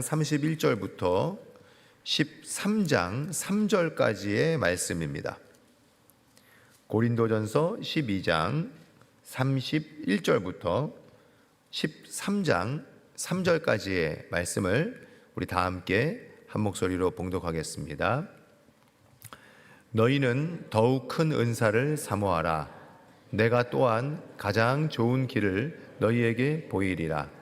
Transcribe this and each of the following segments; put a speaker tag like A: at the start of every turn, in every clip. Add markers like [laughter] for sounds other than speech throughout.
A: 31절부터 13장 3절까지의 말씀입니다. 고린도전서 12장 31절부터 13장 3절까지의 말씀을 우리 다 함께 한 목소리로 봉독하겠습니다. 너희는 더욱 큰 은사를 사모하라. 내가 또한 가장 좋은 길을 너희에게 보이리라.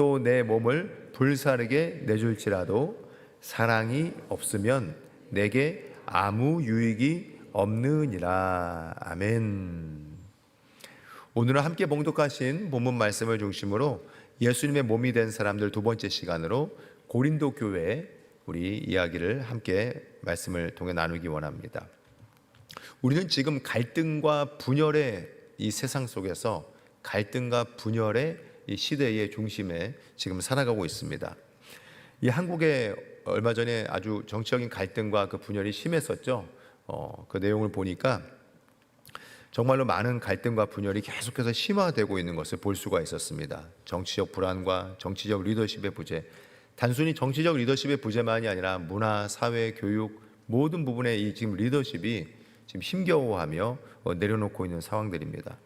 A: 또 내 몸을 불사르게 내줄지라도 사랑이 없으면 내게 아무 유익이 없느니라. 아멘. 오늘은 함께 봉독하신 본문 말씀을 중심으로 예수님의 몸이 된 사람들 두 번째 시간으로 고린도 교회 우리 이야기를 함께 말씀을 통해 나누기 원합니다. 우리는 지금 갈등과 분열의 이 세상 속에서 갈등과 분열의 이 시대의 중심에 지금 살아가고 있습니다. 이 한국에 얼마 전에 아주 정치적인 갈등과 그 분열이 심했었죠. 어, 그 내용을 보니까 정말로 많은 갈등과 분열이 계속해서 심화되고 있는 것을 볼 수가 있었습니다. 정치적 불안과 정치적 리더십의 부재, 단순히 정치적 리더십의 부재만이 아니라 문화, 사회, 교육 모든 부분에 이 지금 리더십이 지금 힘겨워하며 어, 내려놓고 있는 상황들입니다.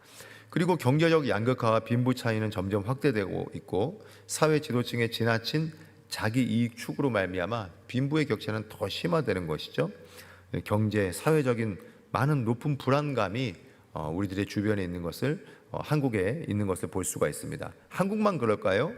A: 그리고 경제적 양극화와 빈부 차이는 점점 확대되고 있고 사회 지도층의 지나친 자기 이익 추구로 말미암아 빈부의 격차는 더 심화되는 것이죠. 경제, 사회적인 많은 높은 불안감이 어, 우리들의 주변에 있는 것을 어, 한국에 있는 것을 볼 수가 있습니다. 한국만 그럴까요?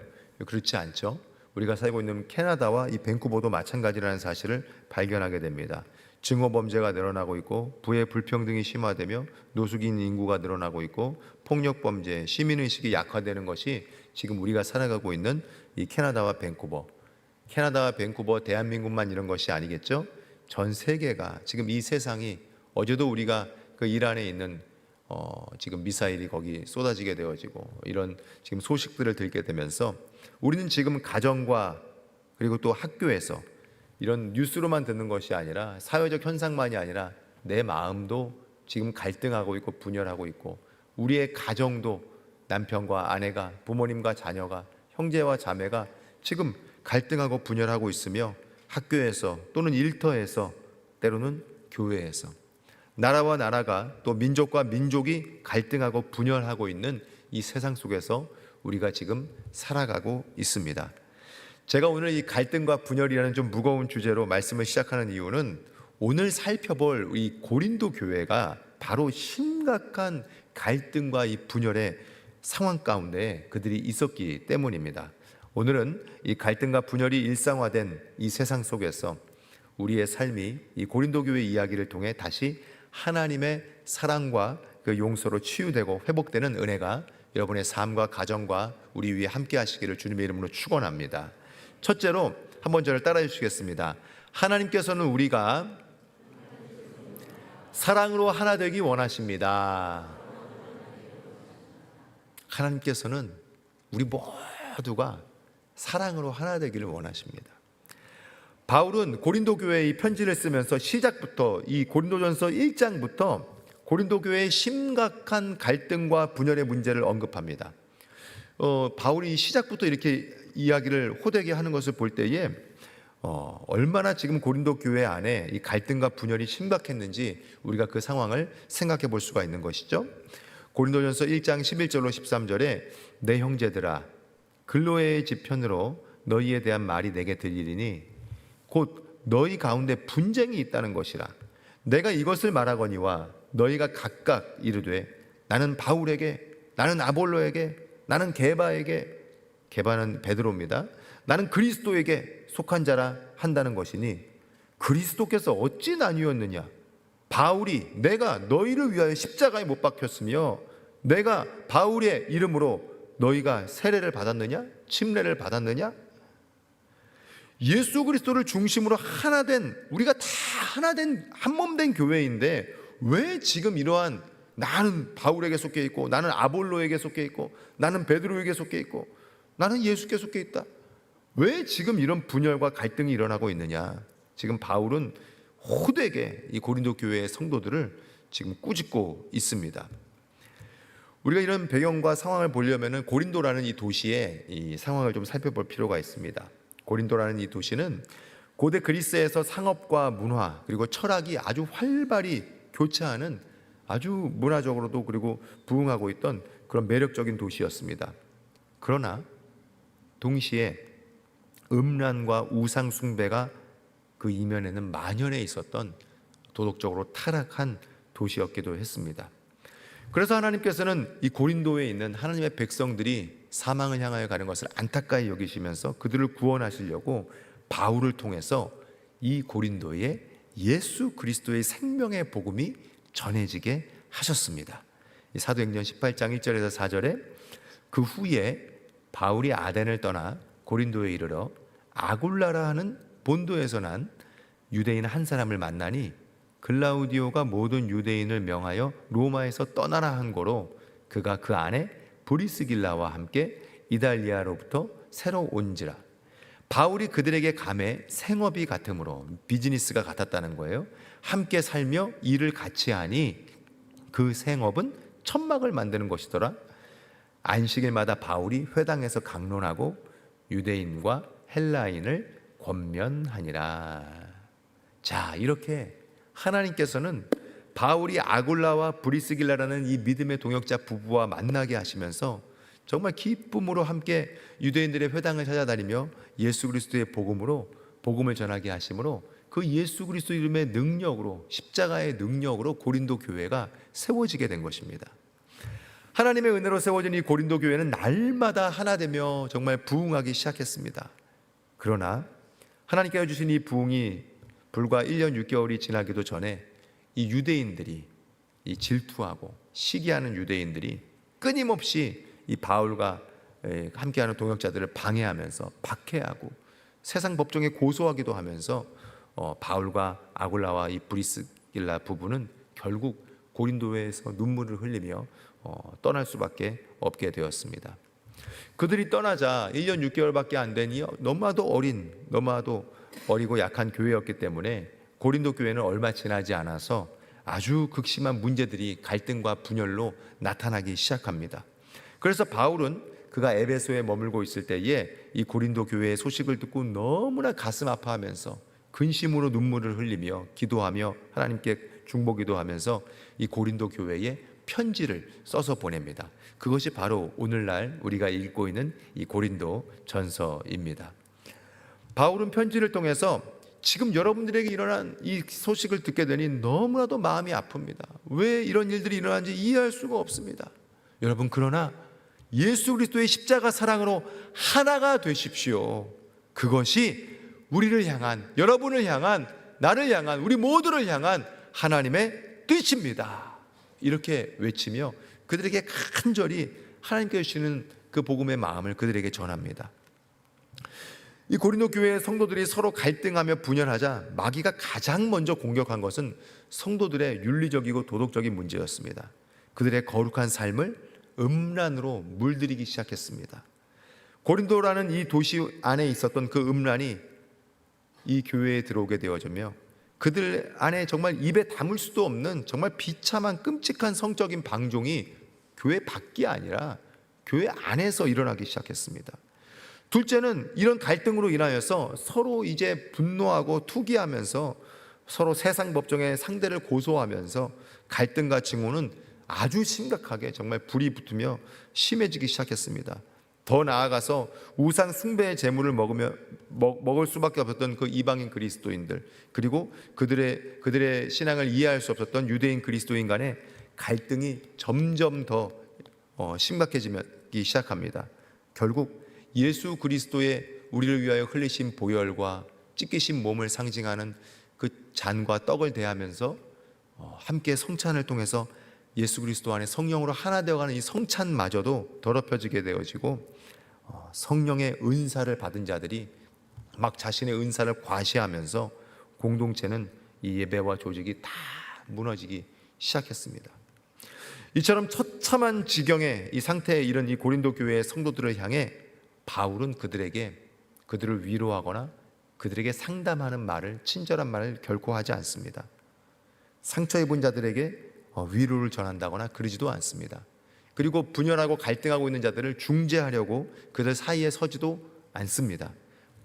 A: 그렇지 않죠. 우리가 살고 있는 캐나다와 이 밴쿠버도 마찬가지라는 사실을 발견하게 됩니다. 증오 범죄가 늘어나고 있고 부의 불평등이 심화되며 노숙인 인구가 늘어나고 있고 폭력 범죄, 시민 의식이 약화되는 것이 지금 우리가 살아가고 있는 이 캐나다와 밴쿠버. 캐나다와 밴쿠버, 대한민국만 이런 것이 아니겠죠? 전 세계가 지금 이 세상이 어제도 우리가 그 이란에 있는 어, 지금 미사일이 거기 쏟아지게 되어지고 이런 지금 소식들을 듣게 되면서 우리는 지금 가정과 그리고 또 학교에서 이런 뉴스로만 듣는 것이 아니라 사회적 현상만이 아니라 내 마음도 지금 갈등하고 있고 분열하고 있고 우리의 가정도 남편과 아내가 부모님과 자녀가 형제와 자매가 지금 갈등하고 분열하고 있으며 학교에서 또는 일터에서 때로는 교회에서 나라와 나라가 또 민족과 민족이 갈등하고 분열하고 있는 이 세상 속에서 우리가 지금 살아가고 있습니다. 제가 오늘 이 갈등과 분열이라는 좀 무거운 주제로 말씀을 시작하는 이유는 오늘 살펴볼 이 고린도 교회가 바로 심각한 갈등과 이 분열의 상황 가운데 그들이 있었기 때문입니다. 오늘은 이 갈등과 분열이 일상화된 이 세상 속에서 우리의 삶이 이 고린도 교회 이야기를 통해 다시 하나님의 사랑과 그 용서로 치유되고 회복되는 은혜가 여러분의 삶과 가정과 우리 위에 함께 하시기를 주님의 이름으로 축원합니다. 첫째로 한번 저를 따라해 주시겠습니다. 하나님께서는 우리가 사랑으로 하나 되기 원하십니다. 하나님께서는 우리 모두가 사랑으로 하나 되기를 원하십니다. 바울은 고린도 교회에 이 편지를 쓰면서 시작부터 이 고린도전서 1장부터 고린도 교회의 심각한 갈등과 분열의 문제를 언급합니다. 어, 바울이 시작부터 이렇게 이야기를 호되게 하는 것을 볼 때에 어, 얼마나 지금 고린도 교회 안에 이 갈등과 분열이 심각했는지 우리가 그 상황을 생각해 볼 수가 있는 것이죠. 고린도전서 1장 11절로 13절에 내 형제들아 근로의 지편으로 너희에 대한 말이 내게 들리리니 곧 너희 가운데 분쟁이 있다는 것이라 내가 이것을 말하거니와 너희가 각각 이르되 나는 바울에게 나는 아볼로에게 나는 게바에게 게바는 베드로입니다. 나는 그리스도에게 속한 자라 한다는 것이니 그리스도께서 어찌 나뉘었느냐? 바울이 내가 너희를 위하여 십자가에 못 박혔으며 내가 바울의 이름으로 너희가 세례를 받았느냐? 침례를 받았느냐? 예수 그리스도를 중심으로 하나 된 우리가 다 하나 된 한 몸 된 교회인데 왜 지금 이러한 나는 바울에게 속해 있고 나는 아볼로에게 속해 있고 나는 베드로에게 속해 있고 나는 예수께 속해 있다. 왜 지금 이런 분열과 갈등이 일어나고 있느냐? 지금 바울은 호되게 이 고린도 교회의 성도들을 지금 꾸짖고 있습니다. 우리가 이런 배경과 상황을 보려면은 고린도라는 이 도시의 이 상황을 좀 살펴볼 필요가 있습니다. 고린도라는 이 도시는 고대 그리스에서 상업과 문화 그리고 철학이 아주 활발히 교차하는 아주 문화적으로도 그리고 부흥하고 있던 그런 매력적인 도시였습니다. 그러나 동시에 음란과 우상 숭배가 그 이면에는 만연해 있었던 도덕적으로 타락한 도시였기도 했습니다. 그래서 하나님께서는 이 고린도에 있는 하나님의 백성들이 사망을 향하여 가는 것을 안타까이 여기시면서 그들을 구원하시려고 바울을 통해서 이 고린도에 예수 그리스도의 생명의 복음이 전해지게 하셨습니다. 이 사도행전 18장 1절에서 4절에 그 후에 바울이 아덴을 떠나 고린도에 이르러 아굴라라 하는 본도에서 난 유대인 한 사람을 만나니 글라우디오가 모든 유대인을 명하여 로마에서 떠나라 한 거로 그가 그 안에 브리스길라와 함께 이달리아로부터 새로 온지라 바울이 그들에게 감해 생업이 같으므로 비즈니스가 같았다는 거예요. 함께 살며 일을 같이 하니 그 생업은 천막을 만드는 것이더라. 안식일마다 바울이 회당에서 강론하고 유대인과 헬라인을 권면하니라. 자, 이렇게 하나님께서는 바울이 아굴라와 브리스길라라는 이 믿음의 동역자 부부와 만나게 하시면서 정말 기쁨으로 함께 유대인들의 회당을 찾아다니며 예수 그리스도의 복음으로 복음을 전하게 하심으로 그 예수 그리스도 이름의 능력으로 십자가의 능력으로 고린도 교회가 세워지게 된 것입니다. 하나님의 은혜로 세워진 이 고린도 교회는 날마다 하나 되며 정말 부흥하기 시작했습니다. 그러나 하나님께서 주신 이 부흥이 불과 1년 6개월이 지나기도 전에 이 유대인들이 이 질투하고 시기하는 유대인들이 끊임없이 이 바울과 에, 함께하는 동역자들을 방해하면서 박해하고 세상 법정에 고소하기도 하면서 어, 바울과 아굴라와 이 브리스길라 부부는 결국 고린도에서 눈물을 흘리며 어, 떠날 수밖에 없게 되었습니다. 그들이 떠나자 1년 6개월밖에 안 되니 너무나도 어린, 너무나도 어리고 약한 교회였기 때문에 고린도 교회는 얼마 지나지 않아서 아주 극심한 문제들이 갈등과 분열로 나타나기 시작합니다. 그래서 바울은 그가 에베소에 머물고 있을 때에 이 고린도 교회의 소식을 듣고 너무나 가슴 아파하면서 근심으로 눈물을 흘리며 기도하며 하나님께 중보기도 하면서 이 고린도 교회에 편지를 써서 보냅니다. 그것이 바로 오늘날 우리가 읽고 있는 이 고린도 전서입니다. 바울은 편지를 통해서 지금 여러분들에게 일어난 이 소식을 듣게 되니 너무나도 마음이 아픕니다. 왜 이런 일들이 일어난지 이해할 수가 없습니다. 여러분 그러나 예수 그리스도의 십자가 사랑으로 하나가 되십시오. 그것이 우리를 향한 여러분을 향한 나를 향한 우리 모두를 향한 하나님의 뜻입니다. 이렇게 외치며 그들에게 간절히 하나님께 주시는 그 복음의 마음을 그들에게 전합니다. 이 고린도 교회의 성도들이 서로 갈등하며 분열하자 마귀가 가장 먼저 공격한 것은 성도들의 윤리적이고 도덕적인 문제였습니다. 그들의 거룩한 삶을 음란으로 물들이기 시작했습니다. 고린도라는 이 도시 안에 있었던 그 음란이 이 교회에 들어오게 되어지며 그들 안에 정말 입에 담을 수도 없는 정말 비참한 끔찍한 성적인 방종이 교회 밖이 아니라 교회 안에서 일어나기 시작했습니다. 둘째는 이런 갈등으로 인하여서 서로 이제 분노하고 투기하면서 서로 세상 법정에 상대를 고소하면서 갈등과 증오는 아주 심각하게 정말 불이 붙으며 심해지기 시작했습니다. 더 나아가서 우상 숭배의 제물을 먹으며 먹, 먹을 수밖에 없었던 그 이방인 그리스도인들 그리고 그들의 그들의 신앙을 이해할 수 없었던 유대인 그리스도인 간의 갈등이 점점 더 어, 심각해지기 시작합니다. 결국 예수 그리스도의 우리를 위하여 흘리신 보혈과 찢기신 몸을 상징하는 그 잔과 떡을 대하면서 어, 함께 성찬을 통해서 예수 그리스도 안에 성령으로 하나 되어가는 이 성찬마저도 더럽혀지게 되어지고 어, 성령의 은사를 받은 자들이 막 자신의 은사를 과시하면서 공동체는 이 예배와 조직이 다 무너지기 시작했습니다. 이처럼 처참한 지경에 이 상태에 이른 이 고린도 교회의 성도들을 향해 바울은 그들에게 그들을 위로하거나 그들에게 상담하는 말을 친절한 말을 결코 하지 않습니다. 상처 입은 자들에게 어, 위로를 전한다거나 그러지도 않습니다. 그리고 분열하고 갈등하고 있는 자들을 중재하려고 그들 사이에 서지도 않습니다.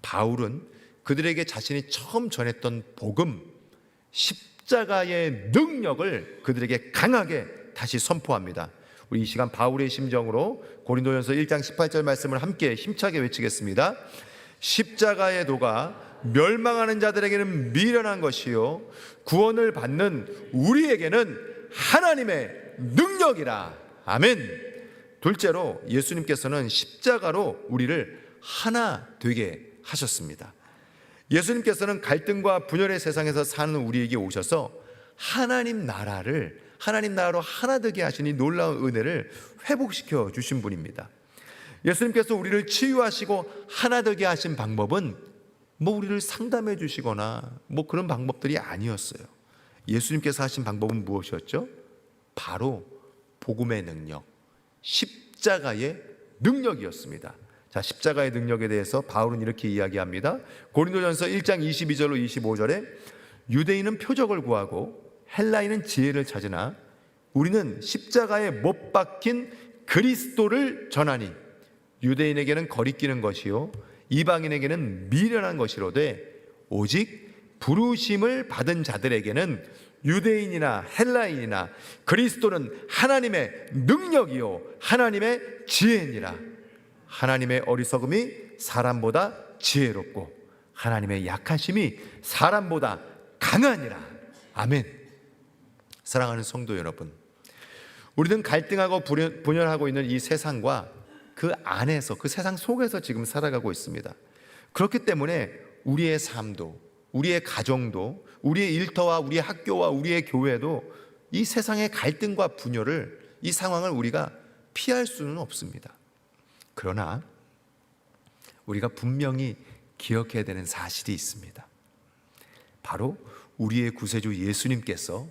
A: 바울은 그들에게 자신이 처음 전했던 복음, 십자가의 능력을 그들에게 강하게 다시 선포합니다. 우리 이 시간 바울의 심정으로 고린도전서 1장 18절 말씀을 함께 힘차게 외치겠습니다. 십자가의 도가 멸망하는 자들에게는 미련한 것이요 구원을 받는 우리에게는 하나님의 능력이라. 아멘. 둘째로 예수님께서는 십자가로 우리를 하나 되게 하셨습니다. 예수님께서는 갈등과 분열의 세상에서 사는 우리에게 오셔서 하나님 나라를 하나님 나라로 하나 되게 하시니 놀라운 은혜를 회복시켜 주신 분입니다. 예수님께서 우리를 치유하시고 하나 되게 하신 방법은 뭐 우리를 상담해 주시거나 뭐 그런 방법들이 아니었어요. 예수님께서 하신 방법은 무엇이었죠? 바로 복음의 능력, 십자가의 능력이었습니다. 자, 십자가의 능력에 대해서 바울은 이렇게 이야기합니다. 고린도전서 1장 22절로 25절에 유대인은 표적을 구하고 헬라인은 지혜를 찾으나 우리는 십자가에 못 박힌 그리스도를 전하니 유대인에게는 거리끼는 것이요 이방인에게는 미련한 것이로되 오직 부르심을 받은 자들에게는 유대인이나 헬라인이나 그리스도는 하나님의 능력이요 하나님의 지혜니라. 하나님의 어리석음이 사람보다 지혜롭고 하나님의 약하심이 사람보다 강하니라. 아멘. 사랑하는 성도 여러분 우리는 갈등하고 분열- 분열하고 있는 이 세상과 그 안에서 그 세상 속에서 지금 살아가고 있습니다. 그렇기 때문에 우리의 삶도 우리의 가정도 우리의 일터와 우리의 학교와 우리의 교회도 이 세상의 갈등과 분열을 이 상황을 우리가 피할 수는 없습니다. 그러나 우리가 분명히 기억해야 되는 사실이 있습니다. 바로 우리의 구세주 예수님께서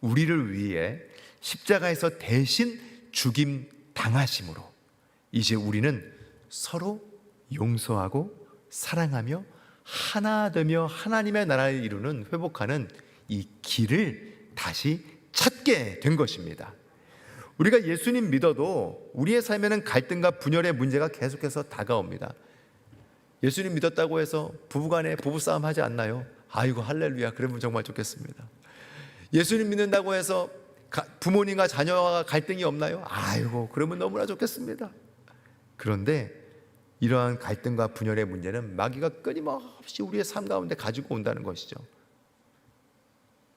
A: 우리를 위해 십자가에서 대신 죽임 당하심으로 이제 우리는 서로 용서하고 사랑하며 하나 되며 하나님의 나라를 이루는 회복하는 이 길을 다시 찾게 된 것입니다. 우리가 예수님 믿어도 우리의 삶에는 갈등과 분열의 문제가 계속해서 다가옵니다. 예수님 믿었다고 해서 부부간에 부부싸움 하지 않나요? 아이고 할렐루야 그러면 정말 좋겠습니다. 예수님 믿는다고 해서 가- 부모님과 자녀와 갈등이 없나요? 아이고 그러면 너무나 좋겠습니다. 그런데 이러한 갈등과 분열의 문제는 마귀가 끊임없이 우리의 삶 가운데 가지고 온다는 것이죠.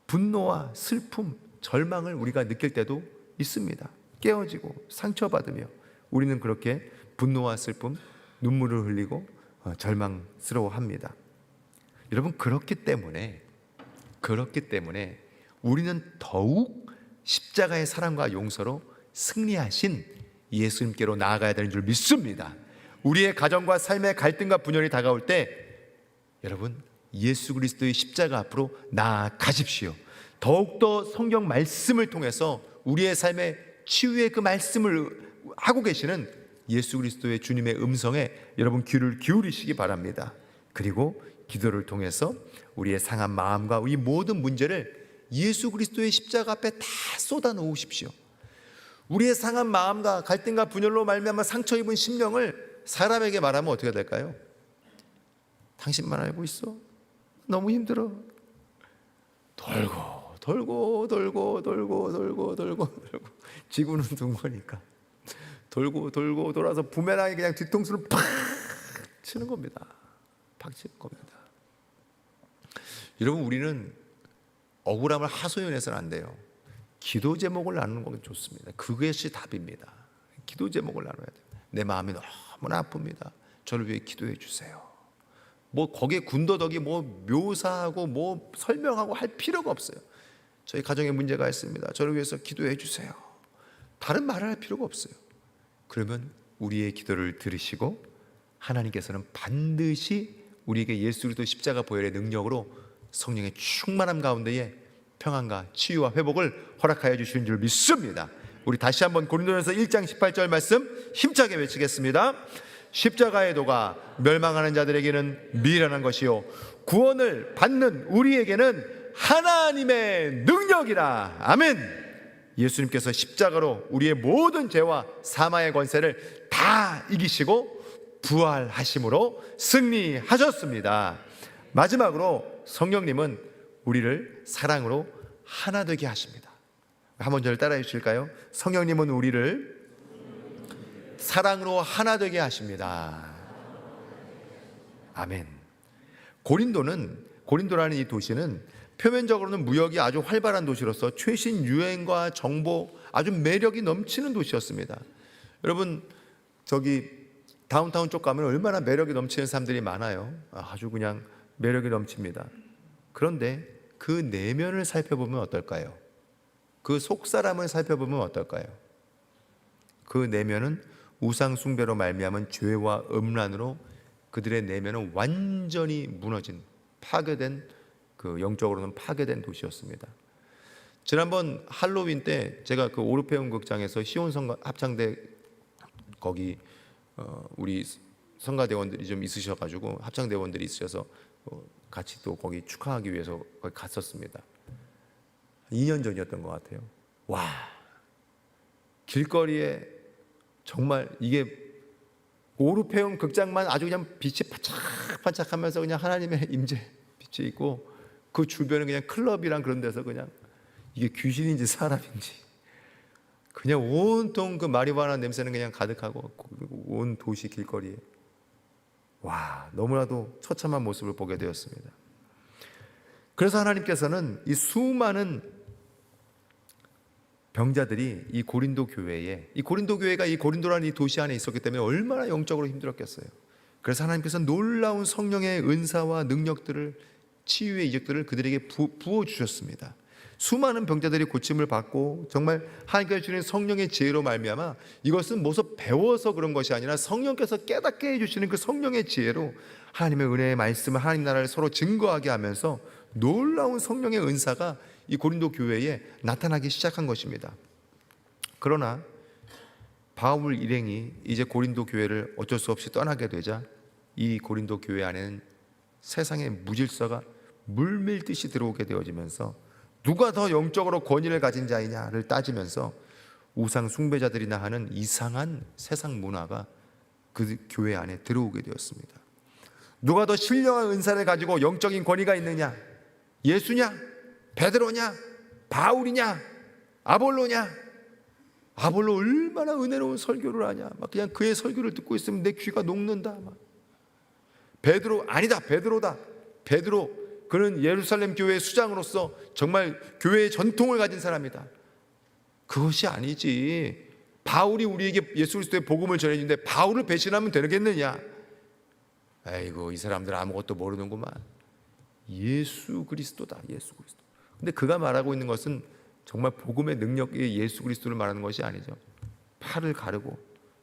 A: 분노와 슬픔, 절망을 우리가 느낄 때도 있습니다. 깨어지고 상처받으며 우리는 그렇게 분노와 슬픔, 눈물을 흘리고 어, 절망스러워합니다. 여러분 그렇기 때문에 그렇기 때문에 우리는 더욱 십자가의 사랑과 용서로 승리하신 예수님께로 나아가야 되는 줄 믿습니다. 우리의 가정과 삶의 갈등과 분열이 다가올 때 여러분 예수 그리스도의 십자가 앞으로 나아가십시오. 더욱더 성경 말씀을 통해서 우리의 삶의 치유의 그 말씀을 하고 계시는 예수 그리스도의 주님의 음성에 여러분 귀를 기울이시기 바랍니다. 그리고 기도를 통해서 우리의 상한 마음과 이 모든 문제를 예수 그리스도의 십자가 앞에 다 쏟아 놓으십시오. 우리의 상한 마음과 갈등과 분열로 말미암아 상처 입은 심령을 사람에게 말하면 어떻게 될까요? 당신만 알고 있어. 너무 힘들어. 돌고 돌고 돌고 돌고 돌고 돌고 돌고 지구는 둔 거니까 돌고 돌고 돌아서 부메랑이 그냥 뒤통수를 팍 치는 겁니다. 팍 치는 겁니다. 여러분 우리는 억울함을 하소연해서는 안 돼요. 기도 제목을 나누는 건 좋습니다. 그것이 답입니다. 기도 제목을 나눠야 돼요. 내 마음이 너무나 아픕니다. 저를 위해 기도해 주세요. 뭐 거기에 군더더기 뭐 묘사하고 뭐 설명하고 할 필요가 없어요. 저희 가정에 문제가 있습니다. 저를 위해서 기도해 주세요. 다른 말을 할 필요가 없어요. 그러면 우리의 기도를 들으시고 하나님께서는 반드시 우리에게 예수 그리스도 십자가 보혈의 능력으로 성령의 충만함 가운데에 평안과 치유와 회복을 허락하여 주시는 줄 믿습니다. 우리 다시 한번 고린도전서 1장 18절 말씀 힘차게 외치겠습니다. 십자가의 도가 멸망하는 자들에게는 미련한 것이요 구원을 받는 우리에게는 하나님의 능력이라. 아멘. 예수님께서 십자가로 우리의 모든 죄와 사망의 권세를 다 이기시고 부활하심으로 승리하셨습니다. 마지막으로 성령님은 우리를 사랑으로 하나 되게 하십니다. 한번 저를 따라해 주실까요? 성령님은 우리를 사랑으로 하나 되게 하십니다. 아멘. 고린도는 고린도라는 이 도시는 표면적으로는 무역이 아주 활발한 도시로서 최신 유행과 정보 아주 매력이 넘치는 도시였습니다. 여러분 저기 다운타운 쪽 가면 얼마나 매력이 넘치는 사람들이 많아요. 아주 그냥 매력이 넘칩니다. 그런데 그 내면을 살펴보면 어떨까요? 그 속 사람을 살펴보면 어떨까요? 그 내면은 우상 숭배로 말미암은 죄와 음란으로 그들의 내면은 완전히 무너진 파괴된 그 영적으로는 파괴된 도시였습니다. 지난번 할로윈 때 제가 그 오르페움 극장에서 시온 성가 합창대 거기 어 우리 성가대원들이 좀 있으셔가지고 합창대원들이 있으셔서 어 같이 또 거기 축하하기 위해서 거기 갔었습니다. 2년 전이었던 것 같아요. 와 길거리에 정말 이게 오르페움 극장만 아주 그냥 빛이 반짝반짝하면서 그냥 하나님의 [laughs] 임재 빛이 있고 그 주변은 그냥 클럽이랑 그런 데서 그냥 이게 귀신인지 사람인지 그냥 온통 그 마리화나 냄새는 그냥 가득하고 온 도시 길거리에 와 너무나도 처참한 모습을 보게 되었습니다. 그래서 하나님께서는 이 수많은 병자들이 이 고린도 교회에 이 고린도 교회가 이 고린도라는 이 도시 안에 있었기 때문에 얼마나 영적으로 힘들었겠어요. 그래서 하나님께서 놀라운 성령의 은사와 능력들을 치유의 이적들을 그들에게 부, 부어 주셨습니다. 수많은 병자들이 고침을 받고 정말 하나님께서 주는 성령의 지혜로 말미암아 이것은 뭐서 배워서 그런 것이 아니라 성령께서 깨닫게 해주시는 그 성령의 지혜로 하나님의 은혜의 말씀을 하나님 나라를 서로 증거하게 하면서 놀라운 성령의 은사가 이 고린도 교회에 나타나기 시작한 것입니다. 그러나 바울 일행이 이제 고린도 교회를 어쩔 수 없이 떠나게 되자 이 고린도 교회 안에는 세상의 무질서가 물밀듯이 들어오게 되어지면서 누가 더 영적으로 권위를 가진 자이냐를 따지면서 우상 숭배자들이나 하는 이상한 세상 문화가 그 교회 안에 들어오게 되었습니다. 누가 더 신령한 은사를 가지고 영적인 권위가 있느냐? 예수냐? 베드로냐? 바울이냐? 아볼로냐? 아볼로 얼마나 은혜로운 설교를 하냐? 막 그냥 그의 설교를 듣고 있으면 내 귀가 녹는다. 막. 베드로 아니다. 베드로다. 베드로 그는 예루살렘 교회의 수장으로서 정말 교회의 전통을 가진 사람이다. 그것이 아니지. 바울이 우리에게 예수 그리스도의 복음을 전해주는데 바울을 배신하면 되겠느냐? 아이고 이 사람들 아무것도 모르는구만. 예수 그리스도다. 예수 그리스도. 근데 그가 말하고 있는 것은 정말 복음의 능력이 예수 그리스도를 말하는 것이 아니죠. 팔을 가르고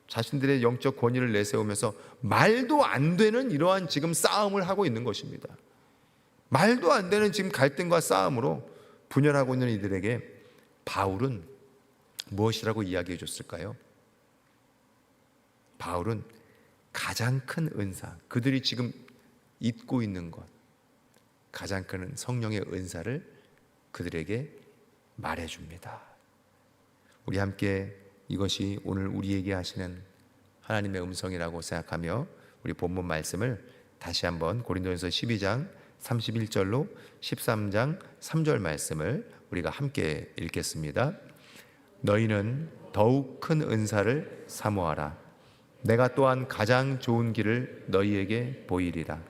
A: 자신들의 영적 권위를 내세우면서 말도 안 되는 이러한 지금 싸움을 하고 있는 것입니다. 말도 안 되는 지금 갈등과 싸움으로 분열하고 있는 이들에게 바울은 무엇이라고 이야기해 줬을까요? 바울은 가장 큰 은사, 그들이 지금 잊고 있는 것, 가장 큰 성령의 은사를 그들에게 말해 줍니다. 우리 함께 이것이 오늘 우리에게 하시는 하나님의 음성이라고 생각하며 우리 본문 말씀을 다시 한번 고린도전서 12장 31절로 13장 3절 말씀을 우리가 함께 읽겠습니다. 너희는 더욱 큰 은사를 사모하라. 내가 또한 가장 좋은 길을 너희에게 보이리라.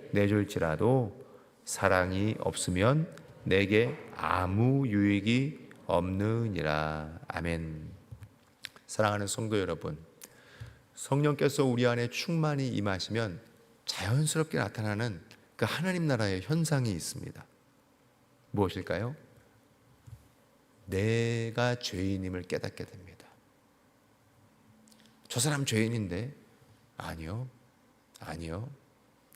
A: 내줄지라도 사랑이 없으면 내게 아무 유익이 없느니라. 아멘. 사랑하는 성도 여러분, 성령께서 우리 안에 충만히 임하시면 자연스럽게 나타나는 그 하나님 나라의 현상이 있습니다. 무엇일까요? 내가 죄인임을 깨닫게 됩니다. 저 사람 죄인인데 아니요. 아니요.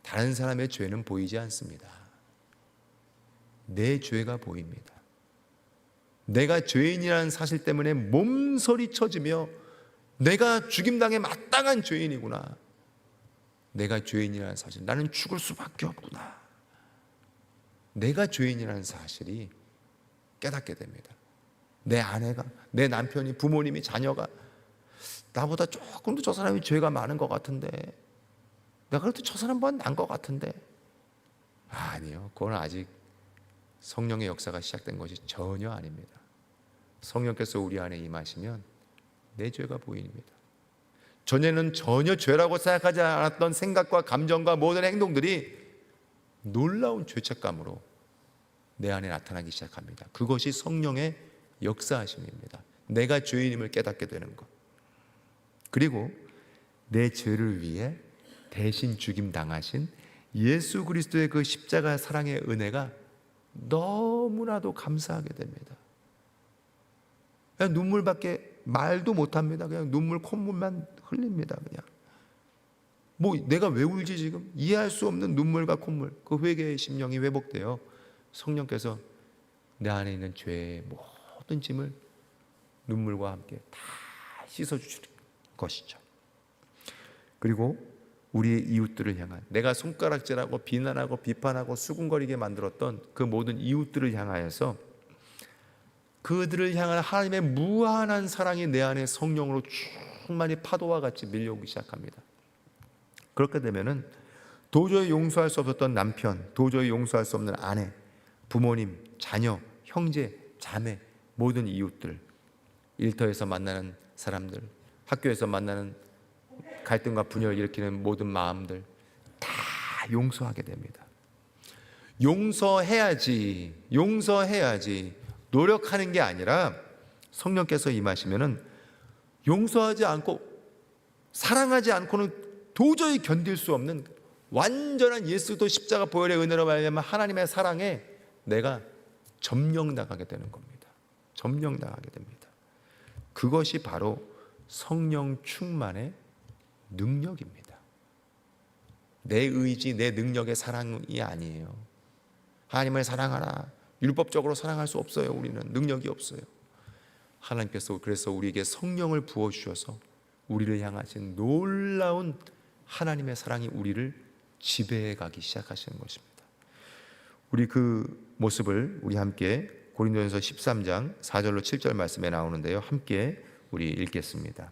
A: 다른 사람의 죄는 보이지 않습니다. 내 죄가 보입니다. 내가 죄인이라는 사실 때문에 몸서리 쳐지며 내가 죽임당에 마땅한 죄인이구나. 내가 죄인이라는 사실, 나는 죽을 수밖에 없구나. 내가 죄인이라는 사실이 깨닫게 됩니다. 내 아내가, 내 남편이, 부모님이, 자녀가 나보다 조금 더 저 사람이 죄가 많은 것 같은데, 내가 그래도 저 사람보다 난 것 같은데, 아 니요. 그건 아직 성령의 역사가 시작된 것이 전혀 아닙니다. 성령께서 우리 안에 임하시면 내 죄가 보입니다. 전에는 전혀 죄라고 생각하지 않았던 생각과 감정과 모든 행동들이 놀라운 죄책감으로 내 안에 나타나기 시작합니다. 그것이 성령의 역사하심입니다. 내가 죄인임을 깨닫게 되는 것. 그리고 내 죄를 위해 대신 죽임 당하신 예수 그리스도의 그 십자가 사랑의 은혜가 너무나도 감사하게 됩니다. 그냥 눈물밖에 말도 못합니다. 그냥 눈물 콧물만 흘립니다. 그냥 뭐 내가 왜 울지 지금 이해할 수 없는 눈물과 콧물 그 회개의 심령이 회복되어 성령께서 내 안에 있는 죄의 모든 짐을 눈물과 함께 다 씻어 주시는 것이죠. 그리고 우리의 이웃들을 향한 내가 손가락질하고 비난하고 비판하고 수군거리게 만들었던 그 모든 이웃들을 향하여서 그들을 향한 하나님의 무한한 사랑이 내 안에 성령으로 충만히 파도와 같이 밀려오기 시작합니다. 그렇게 되면은 도저히 용서할 수 없었던 남편, 도저히 용서할 수 없는 아내, 부모님, 자녀, 형제, 자매, 모든 이웃들, 일터에서 만나는 사람들, 학교에서 만나는 갈등과 분열을 일으키는 모든 마음들 다 용서하게 됩니다. 용서해야지, 용서해야지 노력하는 게 아니라 성령께서 임하시면은 용서하지 않고 사랑하지 않고는 도저히 견딜 수 없는 완전한 예수도 십자가 보혈의 은혜로 말하면 하나님의 사랑에 내가 점령 나가게 되는 겁니다. 점령 나가게 됩니다. 그것이 바로 성령 충만의 능력입니다. 내 의지, 내 능력의 사랑이 아니에요. 하나님을 사랑하라. 율법적으로 사랑할 수 없어요. 우리는 능력이 없어요. 하나님께서 그래서 우리에게 성령을 부어 주셔서 우리를 향하신 놀라운 하나님의 사랑이 우리를 지배해 가기 시작하시는 것입니다. 우리 그 모습을 우리 함께 고린도전서 13장 4절로 7절 말씀에 나오는데요. 함께 우리 읽겠습니다.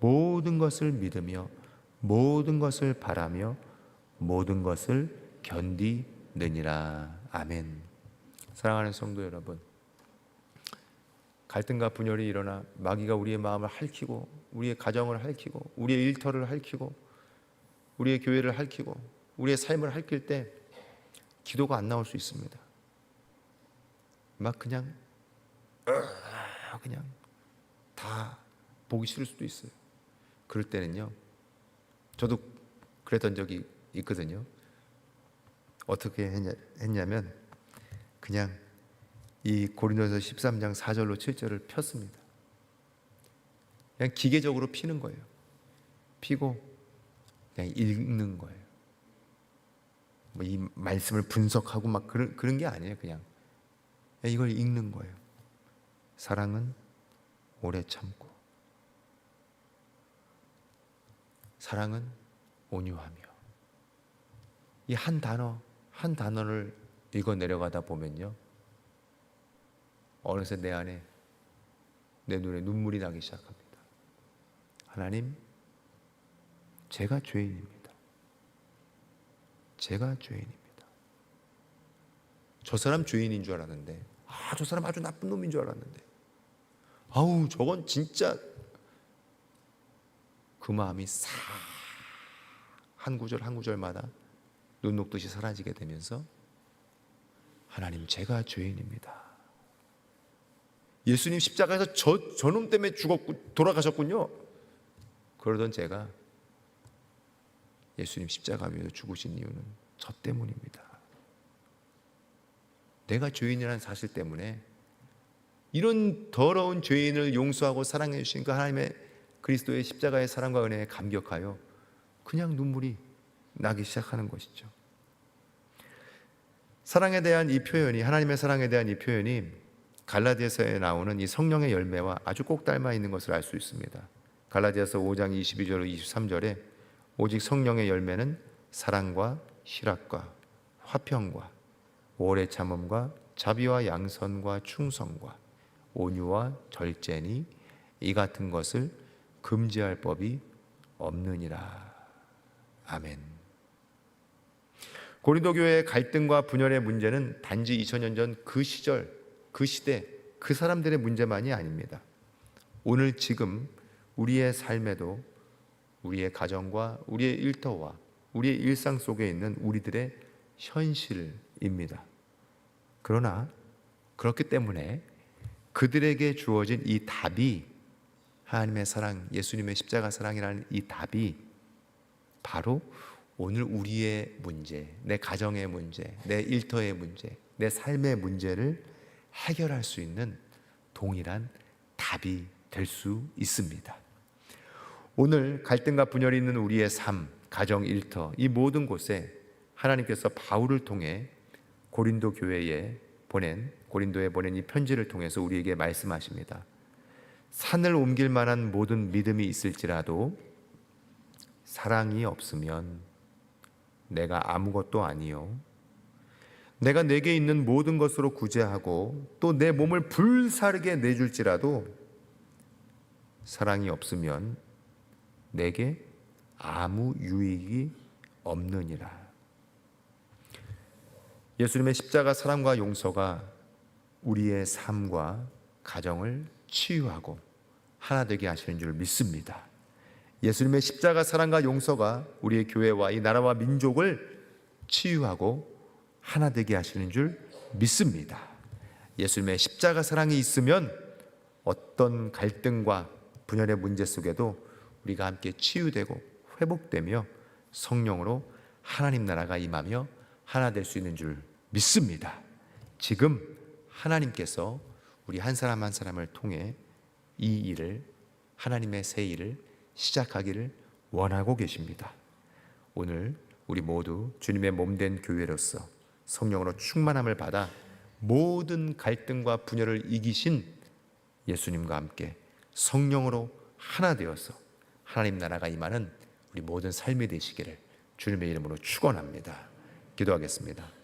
A: 모든 것을 믿으며 모든 것을 바라며 모든 것을 견디느니라. 아멘. 사랑하는 성도 여러분. 갈등과 분열이 일어나 마귀가 우리의 마음을 핥히고 우리의 가정을 핥히고 우리의 일터를 핥히고 우리의 교회를 핥히고 우리의 삶을 핥힐 때 기도가 안 나올 수 있습니다. 막 그냥 그냥 다 보기 싫을 수도 있어요. 그럴 때는요. 저도 그랬던 적이 있거든요. 어떻게 했냐, 했냐 면 그냥 이 고린도서 13장 4절로 7절을 폈습니다. 그냥 기계적으로 피는 거예요. 피고 그냥 읽는 거예요. 뭐 이 말씀을 분석하고 막 그런 그런 게 아니에요. 그냥 이걸 읽는 거예요. 사랑은 오래 참고 사랑은 온유하며 이 한 단어 한 단어를 읽어 내려가다 보면요. 어느새 내 안에 내 눈에 눈물이 나기 시작합니다. 하나님, 제가 죄인입니다. 제가 죄인입니다. 저 사람 죄인인 줄 알았는데, 아, 저 사람 아주 나쁜 놈인 줄 알았는데, 아우, 저건 진짜 그 마음이 싹 한 구절 한 구절마다 눈 녹듯이 사라지게 되면서 하나님 제가 죄인입니다. 예수님 십자가에서 저 저놈 때문에 죽었고 돌아가셨군요. 그러던 제가 예수님 십자가 위에서 죽으신 이유는 저 때문입니다. 내가 죄인이라는 사실 때문에 이런 더러운 죄인을 용서하고 사랑해 주신 그 하나님의 그리스도의 십자가의 사랑과 은혜에 감격하여 그냥 눈물이 나기 시작하는 것이죠. 사랑에 대한 이 표현이 하나님의 사랑에 대한 이 표현이 갈라디아서에 나오는 이 성령의 열매와 아주 꼭 닮아 있는 것을 알 수 있습니다. 갈라디아서 5장 22절 23절에 오직 성령의 열매는 사랑과 희락과 화평과 오래 참음과 자비와 양선과 충성과 온유와 절제니 이 같은 것을 금지할 법이 없느니라. 아멘. 고린도 교회의 갈등과 분열의 문제는 단지 2000년 전 그 시절, 그 시대, 그 사람들의 문제만이 아닙니다. 오늘 지금 우리의 삶에도 우리의 가정과 우리의 일터와 우리의 일상 속에 있는 우리들의 현실입니다. 그러나 그렇기 때문에 그들에게 주어진 이 답이 하나님의 사랑, 예수님의 십자가 사랑이라는 이 답이 바로 오늘 우리의 문제, 내 가정의 문제, 내 일터의 문제, 내 삶의 문제를 해결할 수 있는 동일한 답이 될 수 있습니다. 오늘 갈등과 분열이 있는 우리의 삶, 가정, 일터, 이 모든 곳에 하나님께서 바울을 통해 고린도 교회에 보낸 고린도에 보낸 이 편지를 통해서 우리에게 말씀하십니다. 산을 옮길 만한 모든 믿음이 있을지라도 사랑이 없으면 내가 아무것도 아니요. 내가 내게 있는 모든 것으로 구제하고 또 내 몸을 불사르게 내줄지라도 사랑이 없으면 내게 아무 유익이 없느니라. 예수님의 십자가 사랑과 용서가 우리의 삶과 가정을 치유하고 하나 되게 하시는 줄 믿습니다. 예수님의 십자가 사랑과 용서가 우리의 교회와 이 나라와 민족을 치유하고 하나 되게 하시는 줄 믿습니다. 예수님의 십자가 사랑이 있으면 어떤 갈등과 분열의 문제 속에도 우리가 함께 치유되고 회복되며 성령으로 하나님 나라가 임하며 하나 될 수 있는 줄 믿습니다. 지금 하나님께서 우리 한 사람 한 사람을 통해 이 일을 하나님의 새 일을 시작하기를 원하고 계십니다. 오늘 우리 모두 주님의 몸된 교회로서 성령으로 충만함을 받아 모든 갈등과 분열을 이기신 예수님과 함께 성령으로 하나 되어서 하나님 나라가 임하는 우리 모든 삶이 되시기를 주님의 이름으로 축원합니다. 기도하겠습니다.